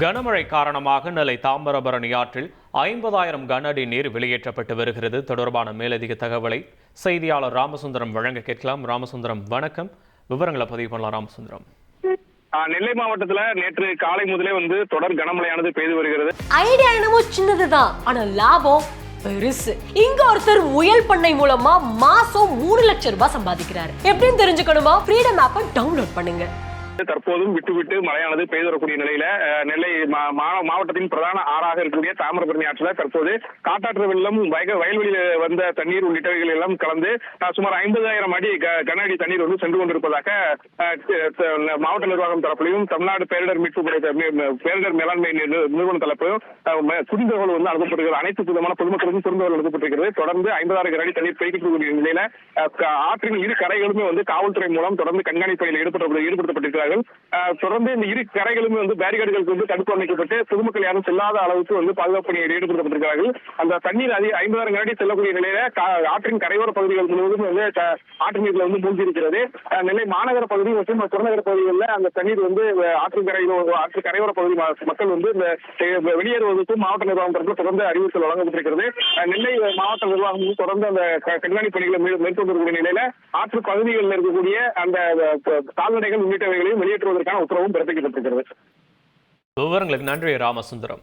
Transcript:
கனமழை காரணமாக நெல்லை தாமிரபரணி ஆற்றில் ஐம்பதாயிரம் கன அடி நீர் வெளியேற்றப்பட்டு வருகிறது. தொடர்பான மேலதிக தகவலை செய்தியாளர் ராமசுந்தரம் வழங்க கேட்கலாம். ராமசுந்தரம் வணக்கம். விவரங்களை பதிவு பண்ணலாம் ராமசுந்தரம். நெல்லை மாவட்டத்துல நேற்று காலை முதலே வந்து தொடர் கனமழையானது பெய்து வருகிறது. ஐடியா என்னமோ சின்னதுதான். ஆனா லாபம் பெருசு. இங்க ஒருத்தர் முயல் பண்ணை மூலமா மாசம் மூணு லட்சம் ரூபாய் சம்பாதிக்கிறாரு. எப்படின்னு தெரிஞ்சுக்கணுமா? ஃப்ரீடம் ஆப்பை டவுன்லோட் பண்ணுங்க. தற்போதும் விட்டு விட்டு மழையானது பெய்து வரக்கூடிய நிலையில நெல்லை மா- மா- மாவட்டத்தின் பிரதான ஆறாக இருக்கக்கூடிய தாமிரபரணி ஆற்றில தற்போது காட்டாற்று வெள்ளம் வயக வயல்வெளியில வந்த தண்ணீர் உள்ளிட்டவைகள் எல்லாம் கலந்து சுமார் ஐம்பதாயிரம் அடி க- கன அடி தண்ணீர் வந்து சென்று கொண்டிருப்பதாக மாவட்ட நிர்வாகம் தரப்பிலையும் தமிழ்நாடு பேரிடர் மீட்பு படை பேரிடர் மேலாண்மை நிறுவன தரப்பிலும் குறுந்தகவல் வந்து அனுப்பப்பட்டிருக்கிறது. அனைத்து விதமான பொதுமக்களுக்கும் குறுந்தகவல் அனுப்பப்பட்டிருக்கிறது. தொடர்ந்து ஐம்பதாயிரம் அடி தண்ணீர் பெய்கிட்டு இருக்கக்கூடிய நிலையில ஆற்றின் இரு கரைகளுமே வந்து காவல்துறை மூலம் தொடர்ந்து கண்காணிப்பு பணியில் ஈடுபடுத்தப்பட்டிருக்கிறார் ஈடுபடுத்தப்பட்டிருக்கிறார்கள் தொடர்ந்து இந்த இரு கரைகளுமே வந்து பேரிகார்டுகளுக்கு வந்து தடுப்பு அமைக்கப்பட்டு பொதுமக்கள் யாரும் செல்லாத அளவுக்கு வந்து பாதுகாப்பு பணியில் ஈடுபடுத்தப்பட்டிருக்கிறார்கள். அந்த தண்ணீர் அதிக ஐம்பதாயிரம் கனடி செல்லக்கூடிய நிலையில ஆற்றின் கரையோர பகுதிகள் முழுவதும் வந்து ஆற்று நீர்ல வந்து மூழ்கி இருக்கிறது நெல்லை மாநகர பகுதி மற்றும் புறநகர பகுதிகளில் அந்த தண்ணீர் வந்து ஆற்று கரையிலோ ஆற்று கரையோர பகுதி மக்கள் வந்து இந்த வெளியேறுவதற்கும் மாவட்ட நிர்வாகம் தரப்பில் தொடர்ந்து அறிவுறுத்தல் வழங்கப்பட்டிருக்கிறது. நெல்லை மாவட்ட நிர்வாகம் தொடர்ந்து அந்த க- கண்காணிப்பு பணிகளை மே- நிலையில ஆற்று பகுதிகளில் இருக்கக்கூடிய அந்த கால்நடைகள் உள்ளிட்டவைகளையும் வெளியேற்றுவதற்கான உத்தரவும் பிறப்பிக்கப்பட்டிருக்கிறது. விவரங்களுக்கு நன்றி ராமசுந்தரம்.